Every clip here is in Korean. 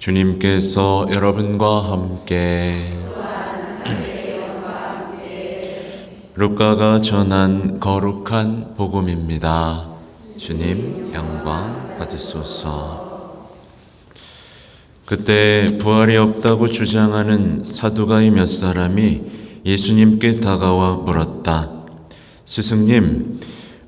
주님께서 여러분과 함께 루카가 전한 거룩한 복음입니다. 주님 영광 받으소서. 그때 부활이 없다고 주장하는 사두가이 몇 사람이 예수님께 다가와 물었다. 스승님,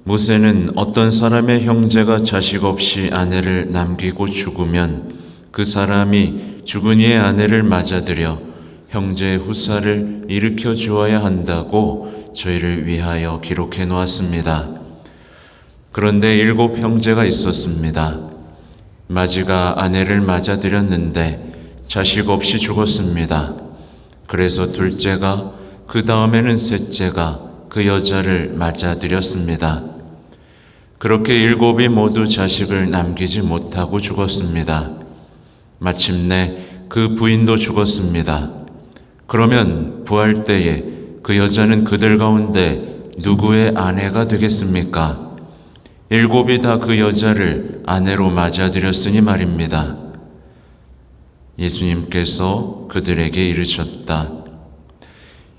모세는 어떤 사람의 형제가 자식 없이 아내를 남기고 죽으면 그 사람이 죽은 이의 아내를 맞아들여 형제의 후사를 일으켜 주어야 한다고 저희를 위하여 기록해 놓았습니다. 그런데 일곱 형제가 있었습니다. 마지가 아내를 맞아들였는데 자식 없이 죽었습니다. 그래서 둘째가 그 다음에는 셋째가 그 여자를 맞아들였습니다. 그렇게 일곱이 모두 자식을 남기지 못하고 죽었습니다. 마침내 그 부인도 죽었습니다. 그러면 부활 때에 그 여자는 그들 가운데 누구의 아내가 되겠습니까? 일곱이 다 그 여자를 아내로 맞아들였으니 말입니다. 예수님께서 그들에게 이르셨다.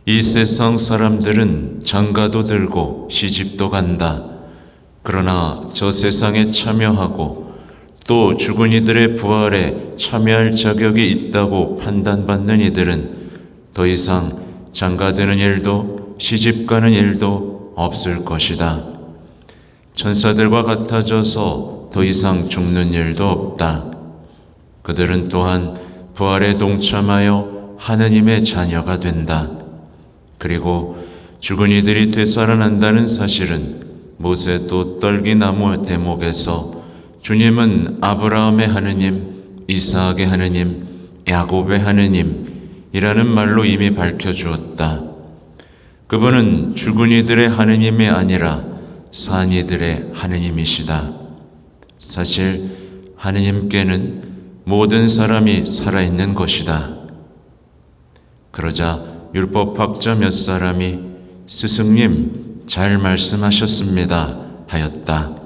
이 세상 사람들은 장가도 들고 시집도 간다. 그러나 저 세상에 참여하고 또 죽은 이들의 부활에 참여할 자격이 있다고 판단받는 이들은 더 이상 장가드는 일도 시집가는 일도 없을 것이다. 천사들과 같아져서 더 이상 죽는 일도 없다. 그들은 또한 부활에 동참하여 하느님의 자녀가 된다. 그리고 죽은 이들이 되살아난다는 사실은 모세 또 떨기나무 대목에서 주님은 아브라함의 하느님, 이스하악의 하느님, 야곱의 하느님이라는 말로 이미 밝혀 주었다. 그분은 죽은 이들의 하느님이 아니라 산 이들의 하느님이시다. 사실 하느님께는 모든 사람이 살아있는 것이다. 그러자 율법학자 몇 사람이 스승님 잘 말씀하셨습니다 하였다.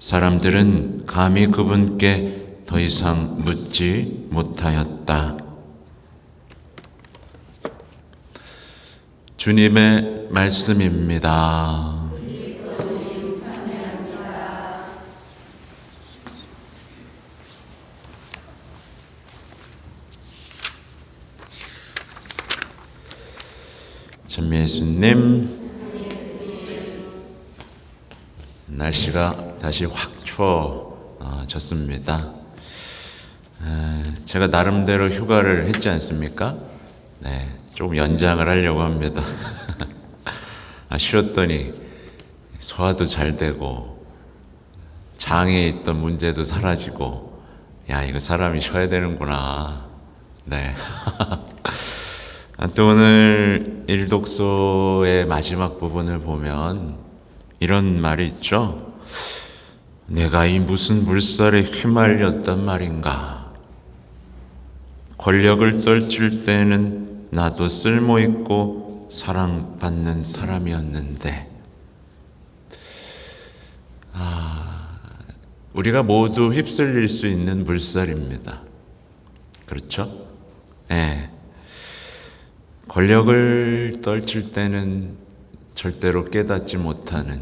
사람들은 감히 그분께 더 이상 묻지 못하였다. 주님의 말씀입니다. 참 예수님 날씨가 다시 확 추워졌습니다. 제가 나름대로 휴가를 했지 않습니까? 네, 조금 연장을 하려고 합니다. 아, 쉬었더니 소화도 잘 되고 장에 있던 문제도 사라지고 야 이거 사람이 쉬어야 되는구나. 네. 아, 또 오늘 일독소의 마지막 부분을 보면 이런 말이 있죠. 내가 이 무슨 물살에 휘말렸단 말인가. 권력을 떨칠 때는 나도 쓸모 있고 사랑받는 사람이었는데, 아, 우리가 모두 휩쓸릴 수 있는 물살입니다. 그렇죠? 예. 네. 권력을 떨칠 때는 절대로 깨닫지 못하는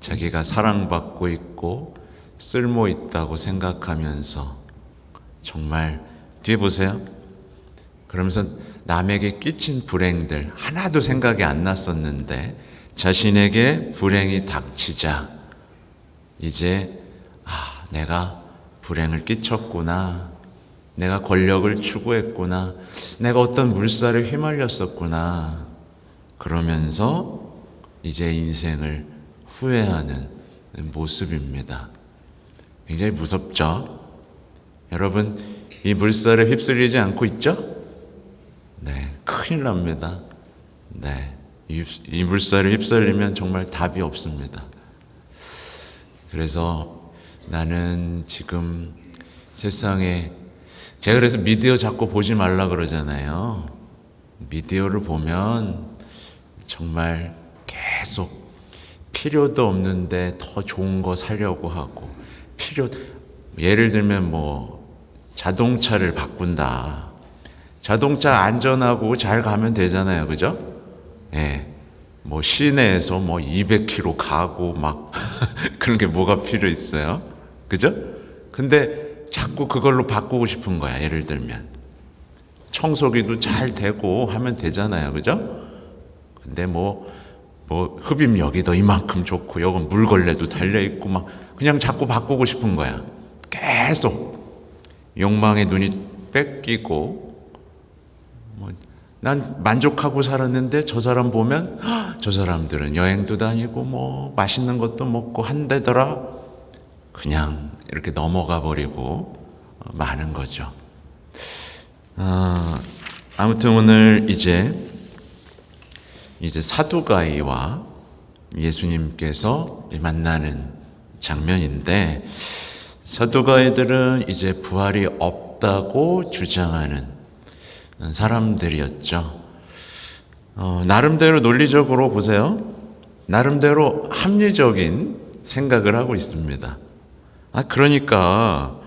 자기가 사랑받고 있고 쓸모 있다고 생각하면서 정말 뒤에 보세요. 그러면서 남에게 끼친 불행들 하나도 생각이 안 났었는데 자신에게 불행이 닥치자 이제 아, 내가 불행을 끼쳤구나. 내가 권력을 추구했구나. 내가 어떤 물살에 휘말렸었구나. 그러면서 이제 인생을 후회하는 모습입니다. 굉장히 무섭죠? 여러분, 이 물살에 휩쓸리지 않고 있죠? 네, 큰일 납니다. 네, 이, 이 물살에 휩쓸리면 정말 답이 없습니다. 그래서 나는 지금 세상에 제가 그래서 미디어 자꾸 보지 말라 그러잖아요. 미디어를 보면 정말 계속 필요도 없는데 더 좋은 거 사려고 하고 필요 예를 들면 뭐 자동차를 바꾼다. 자동차 안전하고 잘 가면 되잖아요. 그죠? 예. 뭐 시내에서 뭐 200km 가고 막 그런 게 뭐가 필요 있어요? 그죠? 근데 자꾸 그걸로 바꾸고 싶은 거야. 예를 들면 청소기도 잘 되고 하면 되잖아요. 그죠? 근데 뭐, 뭐, 흡입력이 더 이만큼 좋고, 여건 물걸레도 달려있고, 막, 그냥 자꾸 바꾸고 싶은 거야. 계속. 욕망의 눈이 뺏기고, 뭐, 난 만족하고 살았는데 저 사람 보면, "헉, 저 사람들은 여행도 다니고, 뭐, 맛있는 것도 먹고 한대더라. 그냥 이렇게 넘어가 버리고, 어, 마는 거죠. 아, 아무튼 오늘 이제 이제 사두가이와 예수님께서 만나는 장면인데 사두가이들은 이제 부활이 없다고 주장하는 사람들이었죠. 어, 나름대로 논리적으로 보세요. 나름대로 합리적인 생각을 하고 있습니다. 아, 그러니까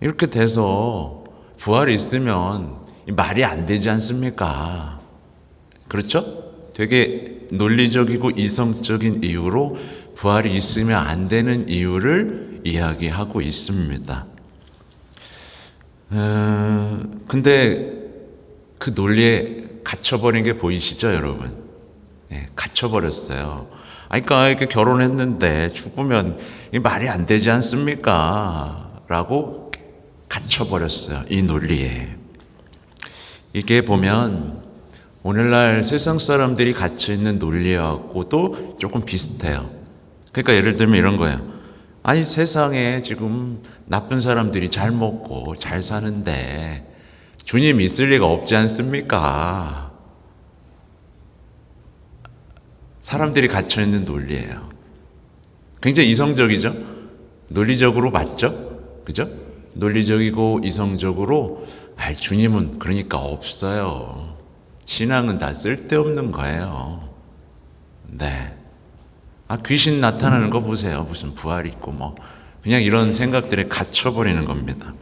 이렇게 돼서 부활이 있으면 이 말이 안 되지 않습니까? 그렇죠? 되게 논리적이고 이성적인 이유로 부활이 있으면 안 되는 이유를 이야기하고 있습니다. 어, 근데 그 논리에 갇혀버린 게 보이시죠, 여러분? 네, 갇혀버렸어요. 그러니까 이렇게 결혼했는데 죽으면 이 말이 안 되지 않습니까? 라고 갇혀버렸어요. 이 논리에. 이게 보면 오늘날 세상 사람들이 갇혀 있는 논리하고도 조금 비슷해요. 그러니까 예를 들면 이런 거예요. 아니 세상에 지금 나쁜 사람들이 잘 먹고 잘 사는데 주님 있을 리가 없지 않습니까? 사람들이 갇혀 있는 논리예요. 굉장히 이성적이죠? 논리적으로 맞죠? 그죠? 논리적이고 이성적으로 아, 주님은 그러니까 없어요. 신앙은 다 쓸데없는 거예요. 네. 아, 귀신 나타나는 거 보세요. 무슨 부활 있고 뭐. 그냥 이런 생각들에 갇혀버리는 겁니다.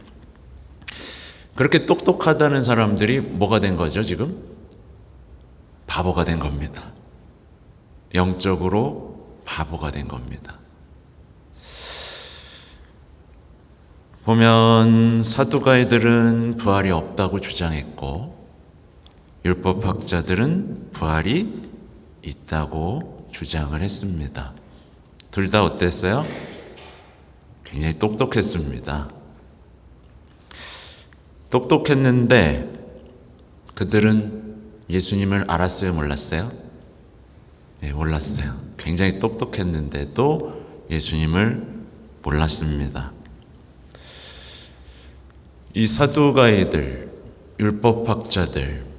그렇게 똑똑하다는 사람들이 뭐가 된 거죠, 지금? 바보가 된 겁니다. 영적으로 바보가 된 겁니다. 보면 사두가이들은 부활이 없다고 주장했고 율법학자들은 부활이 있다고 주장을 했습니다. 둘 다 어땠어요? 굉장히 똑똑했습니다. 똑똑했는데 그들은 예수님을 알았어요, 몰랐어요? 네, 몰랐어요. 굉장히 똑똑했는데도 예수님을 몰랐습니다. 이 사두가이들, 율법학자들,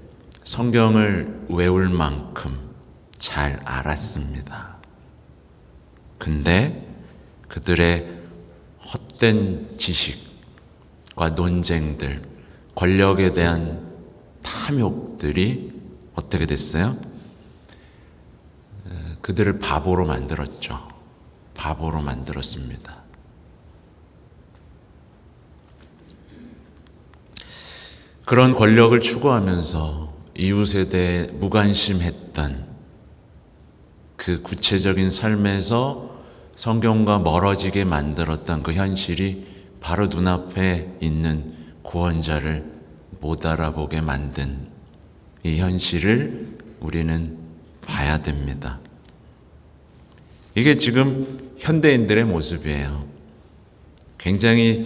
성경을 외울 만큼 잘 알았습니다. 근데 그들의 헛된 지식과 논쟁들, 권력에 대한 탐욕들이 어떻게 됐어요? 그들을 바보로 만들었죠. 바보로 만들었습니다. 그런 권력을 추구하면서 이웃에 대해 무관심했던 그 구체적인 삶에서 성경과 멀어지게 만들었던 그 현실이 바로 눈앞에 있는 구원자를 못 알아보게 만든 이 현실을 우리는 봐야 됩니다. 이게 지금 현대인들의 모습이에요. 굉장히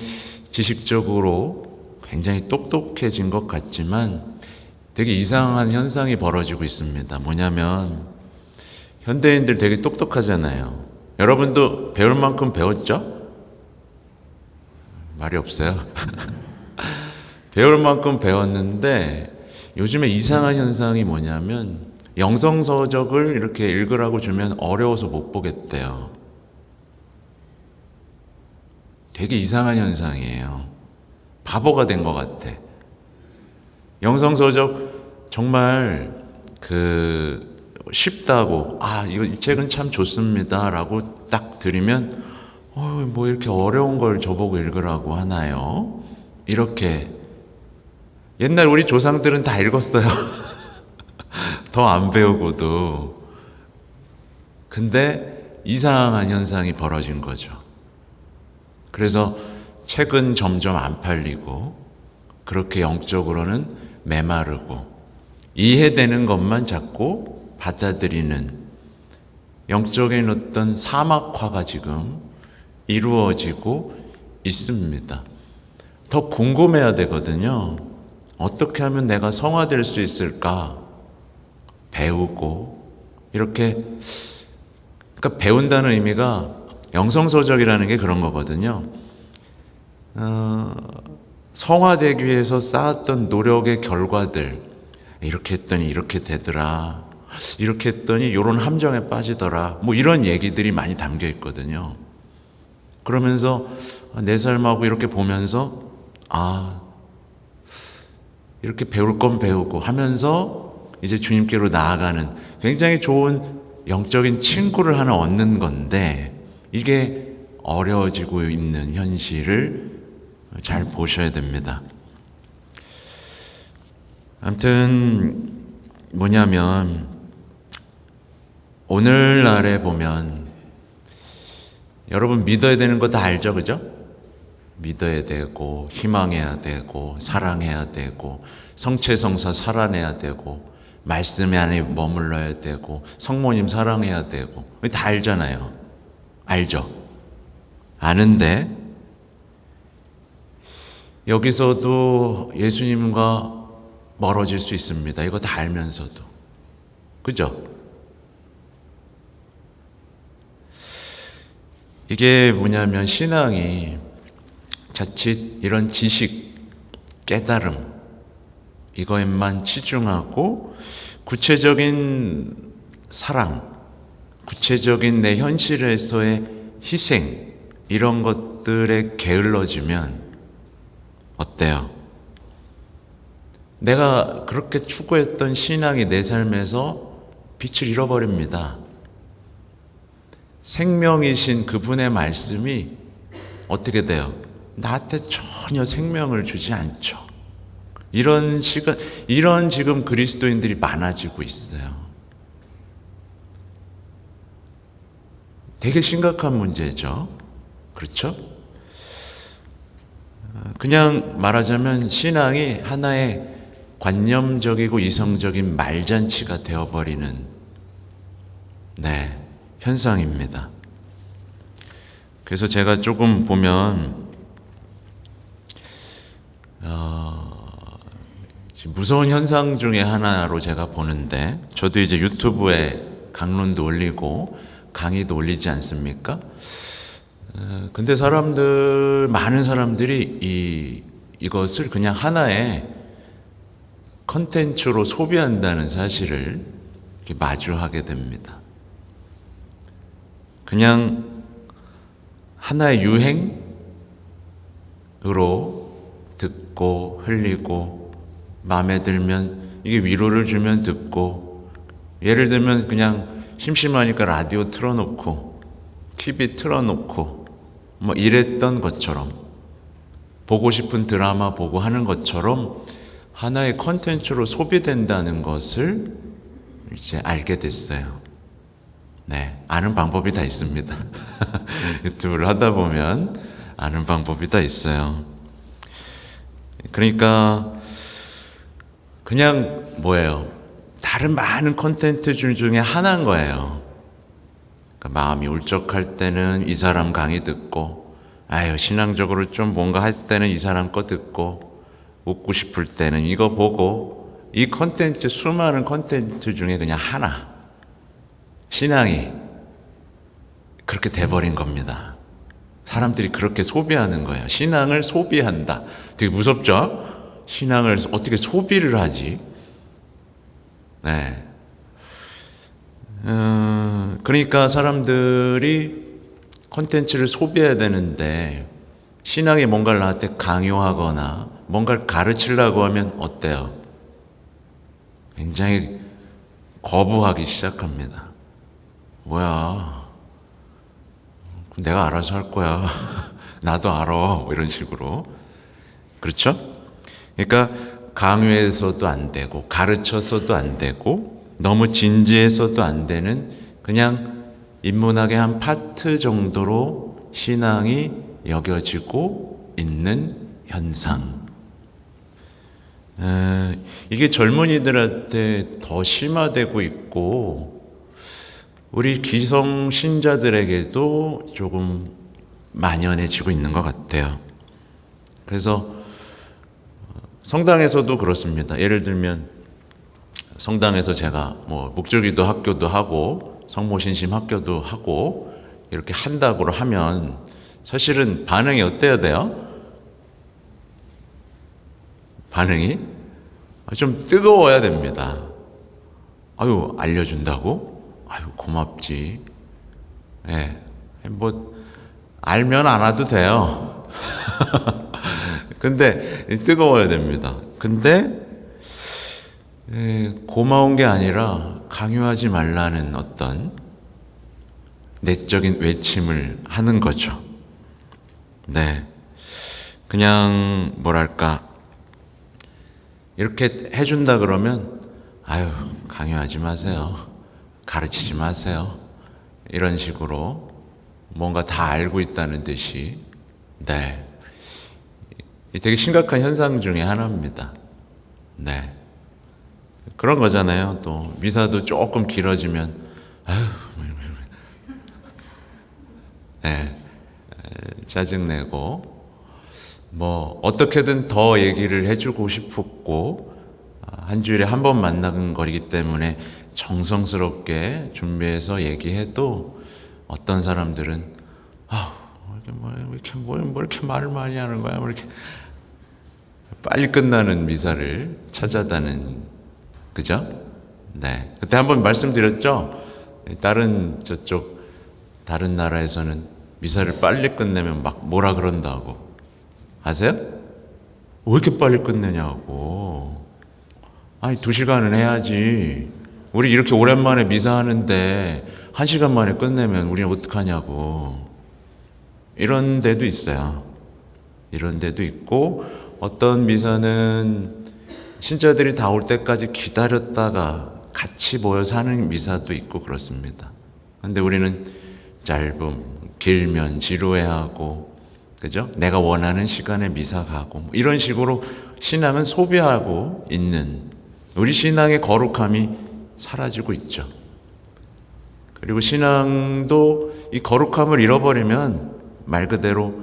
지식적으로 굉장히 똑똑해진 것 같지만 되게 이상한 현상이 벌어지고 있습니다. 뭐냐면 현대인들 되게 똑똑하잖아요. 여러분도 배울 만큼 배웠죠? 말이 없어요. 배울 만큼 배웠는데 요즘에 이상한 현상이 뭐냐면 영성서적을 이렇게 읽으라고 주면 어려워서 못 보겠대요. 되게 이상한 현상이에요. 바보가 된 것 같아. 영성서적 정말 그 쉽다고 아 이거 이 책은 참 좋습니다라고 딱 드리면 어, 뭐 이렇게 어려운 걸 저보고 읽으라고 하나요? 이렇게 옛날 우리 조상들은 다 읽었어요. 더 안 배우고도. 근데 이상한 현상이 벌어진 거죠. 그래서 책은 점점 안 팔리고 그렇게 영적으로는 메마르고 이해되는 것만 자꾸 받아들이는 영적인 어떤 사막화가 지금 이루어지고 있습니다. 더 궁금해야 되거든요. 어떻게 하면 내가 성화될 수 있을까? 배우고 이렇게 그러니까 배운다는 의미가 영성서적이라는 게 그런 거거든요. 어, 성화되기 위해서 쌓았던 노력의 결과들 이렇게 했더니 이렇게 되더라. 이렇게 했더니 이런 함정에 빠지더라. 뭐 이런 얘기들이 많이 담겨 있거든요. 그러면서 내 삶하고 이렇게 보면서 아 이렇게 배울 건 배우고 하면서 이제 주님께로 나아가는 굉장히 좋은 영적인 친구를 하나 얻는 건데 이게 어려워지고 있는 현실을 잘 보셔야 됩니다. 아무튼 뭐냐면 오늘날에 보면 여러분 믿어야 되는 거 다 알죠, 그죠? 믿어야 되고 희망해야 되고 사랑해야 되고 성체성사 살아내야 되고 말씀 안에 머물러야 되고 성모님 사랑해야 되고 다 알잖아요. 알죠? 아는데 여기서도 예수님과 멀어질 수 있습니다. 이거 다 알면서도. 그죠? 이게 뭐냐면 신앙이 자칫 이런 지식, 깨달음, 이거에만 치중하고 구체적인 사랑, 구체적인 내 현실에서의 희생, 이런 것들에 게을러지면 어때요? 내가 그렇게 추구했던 신앙이 내 삶에서 빛을 잃어버립니다. 생명이신 그분의 말씀이 어떻게 돼요? 나한테 전혀 생명을 주지 않죠. 이런 시간, 이런 지금 그리스도인들이 많아지고 있어요. 되게 심각한 문제죠. 그렇죠? 그냥 말하자면 신앙이 하나의 관념적이고 이성적인 말잔치가 되어버리는 네, 현상입니다. 그래서 제가 조금 보면 어, 무서운 현상 중에 하나로 제가 보는데 저도 이제 유튜브에 강론도 올리고 강의도 올리지 않습니까? 어, 근데 사람들 많은 사람들이 이 이것을 그냥 하나의 컨텐츠로 소비한다는 사실을 마주하게 됩니다. 그냥 하나의 유행으로 듣고 흘리고 마음에 들면 이게 위로를 주면 듣고 예를 들면 그냥 심심하니까 라디오 틀어놓고 TV 틀어놓고 뭐 이랬던 것처럼 보고 싶은 드라마 보고 하는 것처럼 하나의 컨텐츠로 소비된다는 것을 이제 알게 됐어요. 네, 아는 방법이 다 있습니다. 유튜브를 하다 보면 아는 방법이 다 있어요. 그러니까 그냥 뭐예요? 다른 많은 컨텐츠 중에 하나인 거예요. 그러니까 마음이 울적할 때는 이 사람 강의 듣고, 아유 신앙적으로 좀 뭔가 할 때는 이 사람 거 듣고, 웃고 싶을 때는 이거 보고, 이 컨텐츠 수많은 컨텐츠 중에 그냥 하나. 신앙이 그렇게 돼버린 겁니다. 사람들이 그렇게 소비하는 거예요. 신앙을 소비한다. 되게 무섭죠? 신앙을 어떻게 소비를 하지? 네. 음, 그러니까 사람들이 콘텐츠를 소비해야 되는데 신앙이 뭔가를 나한테 강요하거나 뭔가를 가르치려고 하면 어때요? 굉장히 거부하기 시작합니다. 뭐야? 내가 알아서 할 거야. 나도 알아. 뭐 이런 식으로. 그렇죠? 그러니까 강요해서도 안 되고 가르쳐서도 안 되고 너무 진지해서도 안 되는 그냥 인문학의 한 파트 정도로 신앙이 여겨지고 있는 현상. 에, 이게 젊은이들한테 더 심화되고 있고 우리 기성 신자들에게도 조금 만연해지고 있는 것 같아요. 그래서 성당에서도 그렇습니다. 예를 들면 성당에서 제가 뭐 목줄기도 학교도 하고 성모신심 학교도 하고 이렇게 한다고 하면 사실은 반응이 어때야 돼요? 반응이 좀 뜨거워야 됩니다. 아유 알려준다고? 아유 고맙지. 예, 뭐 알면 안 와도 돼요. 근데 뜨거워야 됩니다. 근데 에, 고마운 게 아니라 강요하지 말라는 어떤 내적인 외침을 하는 거죠. 네. 그냥 뭐랄까 이렇게 해준다 그러면 아유 강요하지 마세요. 가르치지 마세요. 이런 식으로 뭔가 다 알고 있다는 듯이 네. 이 되게 심각한 현상 중에 하나입니다. 네. 그런 거잖아요. 또 미사도 조금 길어지면 아유 네. 짜증 내고 뭐 어떻게든 더 얘기를 해주고 싶었고 아, 한 주일에 한 번 만나는 거리기 때문에 정성스럽게 준비해서 얘기해도 어떤 사람들은 뭐 이렇게 뭐 이렇게 뭐, 뭐 이렇게 말을 많이 하는 거야 뭐 이렇게 빨리 끝나는 미사를 찾아다는 그죠? 네 그때 한번 말씀드렸죠. 다른 저쪽 다른 나라에서는 미사를 빨리 끝내면 막 뭐라 그런다고 아세요? 왜 이렇게 빨리 끝내냐고. 아니 두 시간은 해야지. 우리 이렇게 오랜만에 미사 하는데 한 시간 만에 끝내면 우리는 어떡하냐고. 이런 데도 있어요. 이런 데도 있고 어떤 미사는 신자들이 다 올 때까지 기다렸다가 같이 모여서 하는 미사도 있고 그렇습니다. 근데 우리는 짧음, 길면 지루해하고 그죠? 내가 원하는 시간에 미사 가고 뭐 이런 식으로 신앙은 소비하고 있는 우리 신앙의 거룩함이 사라지고 있죠. 그리고 신앙도 이 거룩함을 잃어버리면 말 그대로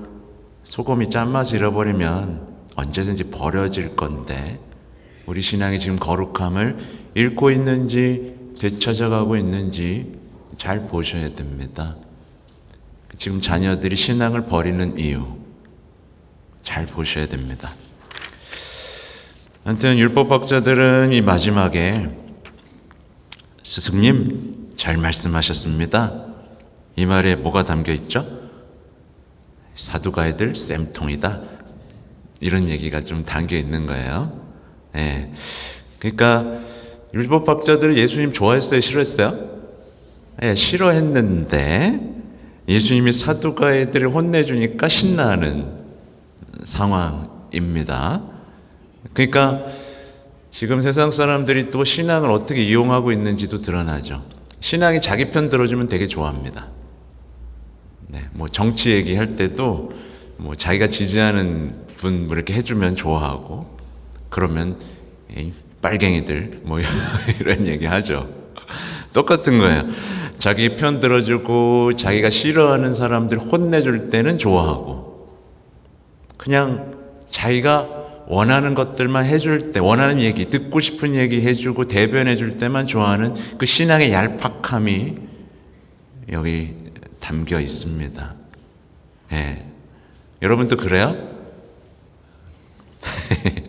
소금이 짠맛을 잃어버리면 언제든지 버려질 건데 우리 신앙이 지금 거룩함을 잃고 있는지 되찾아가고 있는지 잘 보셔야 됩니다. 지금 자녀들이 신앙을 버리는 이유 잘 보셔야 됩니다. 아무튼 율법학자들은 이 마지막에 스승님 잘 말씀하셨습니다. 이 말에 뭐가 담겨 있죠? 사두가이들 쌤통이다. 이런 얘기가 좀 담겨 있는 거예요. 예. 그러니까 율법학자들 예수님 좋아했어요? 싫어했어요? 예, 싫어했는데 예수님이 사두가이들을 혼내주니까 신나는 상황입니다. 그러니까 지금 세상 사람들이 또 신앙을 어떻게 이용하고 있는지도 드러나죠. 신앙이 자기 편 들어주면 되게 좋아합니다. 네, 뭐 정치 얘기할 때도 뭐 자기가 지지하는 분뭐 이렇게 해주면 좋아하고 그러면 빨갱이들 뭐 이런 얘기 하죠. 똑같은 거예요. 자기 편 들어주고 자기가 싫어하는 사람들 혼내줄 때는 좋아하고 그냥 자기가 원하는 것들만 해줄 때 원하는 얘기 듣고 싶은 얘기 해주고 대변해줄 때만 좋아하는 그 신앙의 얄팍함이 여기 담겨 있습니다. 예. 여러분도 그래요?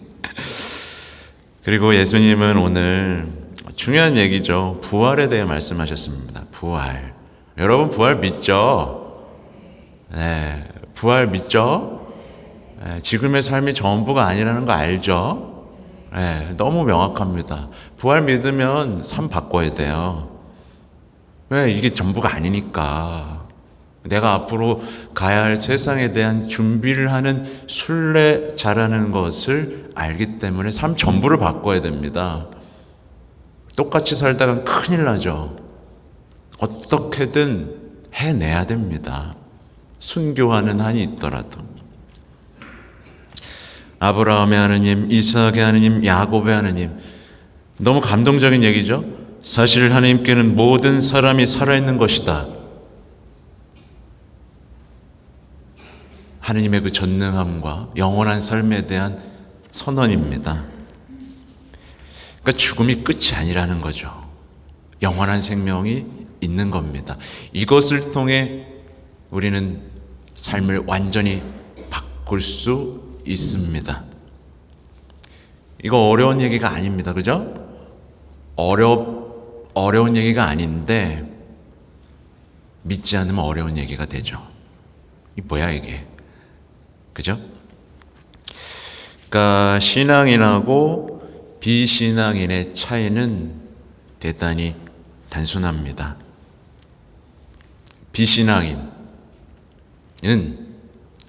그리고 예수님은 오늘 중요한 얘기죠. 부활에 대해 말씀하셨습니다. 부활. 여러분 부활 믿죠? 네. 부활 믿죠? 네, 지금의 삶이 전부가 아니라는 거 알죠? 네, 너무 명확합니다. 부활 믿으면 삶 바꿔야 돼요. 왜? 이게 전부가 아니니까. 내가 앞으로 가야 할 세상에 대한 준비를 하는 순례자라는 것을 알기 때문에 삶 전부를 바꿔야 됩니다. 똑같이 살다간 큰일 나죠. 어떻게든 해내야 됩니다. 순교하는 한이 있더라도. 아브라함의 하느님, 이삭의 하느님, 야곱의 하느님. 너무 감동적인 얘기죠? 사실 하나님께는 모든 사람이 살아있는 것이다. 하느님의 그 전능함과 영원한 삶에 대한 선언입니다. 그러니까 죽음이 끝이 아니라는 거죠. 영원한 생명이 있는 겁니다. 이것을 통해 우리는 삶을 완전히 바꿀 수 있습니다. 이거 어려운 얘기가 아닙니다. 그죠? 어려, 어려운 얘기가 아닌데, 믿지 않으면 어려운 얘기가 되죠. 이 뭐야, 이게? 그죠? 그러니까 신앙인하고 비신앙인의 차이는 대단히 단순합니다. 비신앙인은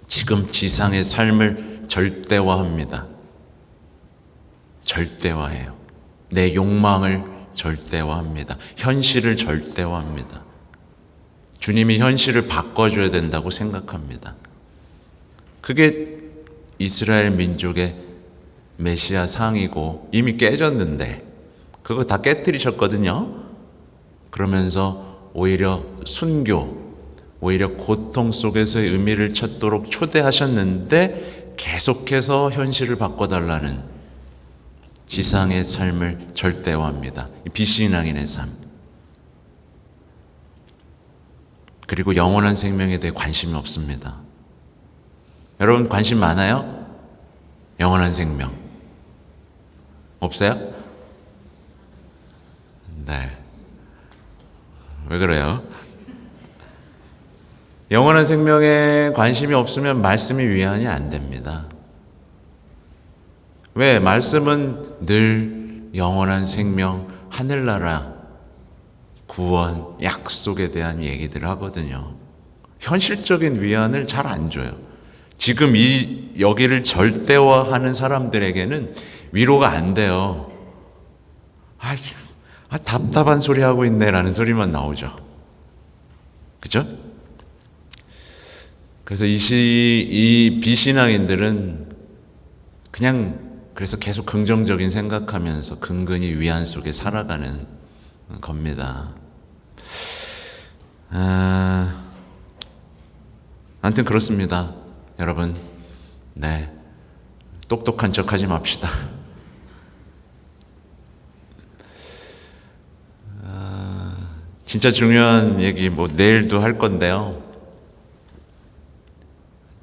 지금 지상의 삶을 절대화합니다. 절대화해요. 내 욕망을 절대화합니다. 현실을 절대화합니다. 주님이 현실을 바꿔줘야 된다고 생각합니다. 그게 이스라엘 민족의 메시아 상이고 이미 깨졌는데 그거 다 깨뜨리셨거든요. 그러면서 오히려 순교, 오히려 고통 속에서의 의미를 찾도록 초대하셨는데 계속해서 현실을 바꿔달라는 지상의 삶을 절대화합니다. 비신앙인의 삶. 그리고 영원한 생명에 대해 관심이 없습니다. 여러분 관심 많아요? 영원한 생명. 없어요? 네. 왜 그래요? 영원한 생명에 관심이 없으면 말씀이 위안이 안 됩니다. 왜? 말씀은 늘 영원한 생명, 하늘나라, 구원, 약속에 대한 얘기들을 하거든요. 현실적인 위안을 잘 안 줘요. 지금 이 여기를 절대화하는 사람들에게는 위로가 안 돼요. 아, 아 답답한 소리 하고 있네라는 소리만 나오죠. 그죠? 그래서 이, 시, 이 비신앙인들은 그냥 그래서 계속 긍정적인 생각하면서 근근히 위안 속에 살아가는 겁니다. 아, 아무튼 그렇습니다. 여러분, 네. 똑똑한 척 하지 맙시다. 아, 진짜 중요한 얘기, 뭐, 내일도 할 건데요.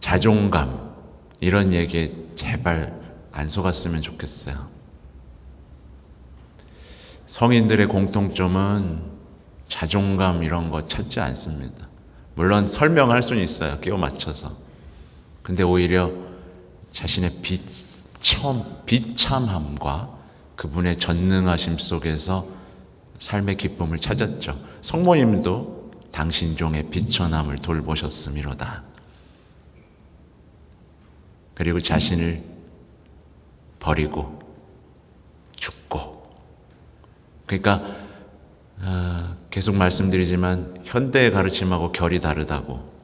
자존감, 이런 얘기에 제발 안 속았으면 좋겠어요. 성인들의 공통점은 자존감 이런 거 찾지 않습니다. 물론 설명할 수는 있어요. 끼워 맞춰서. 근데 오히려 자신의 비참, 비참함과 그분의 전능하심 속에서 삶의 기쁨을 찾았죠. 성모님도 당신 종의 비천함을 돌보셨음이로다. 그리고 자신을 버리고 죽고. 그러니까 어, 계속 말씀드리지만 현대의 가르침하고 결이 다르다고.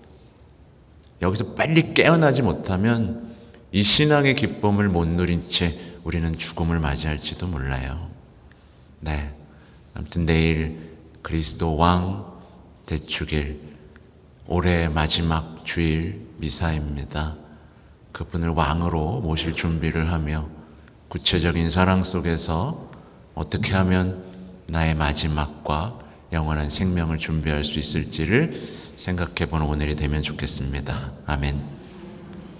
여기서 빨리 깨어나지 못하면 이 신앙의 기쁨을 못 누린 채 우리는 죽음을 맞이할지도 몰라요. 네. 아무튼 내일 그리스도 왕 대축일 올해 마지막 주일 미사입니다. 그분을 왕으로 모실 준비를 하며 구체적인 사랑 속에서 어떻게 하면 나의 마지막과 영원한 생명을 준비할 수 있을지를 생각해 보는 오늘이 되면 좋겠습니다. 아멘.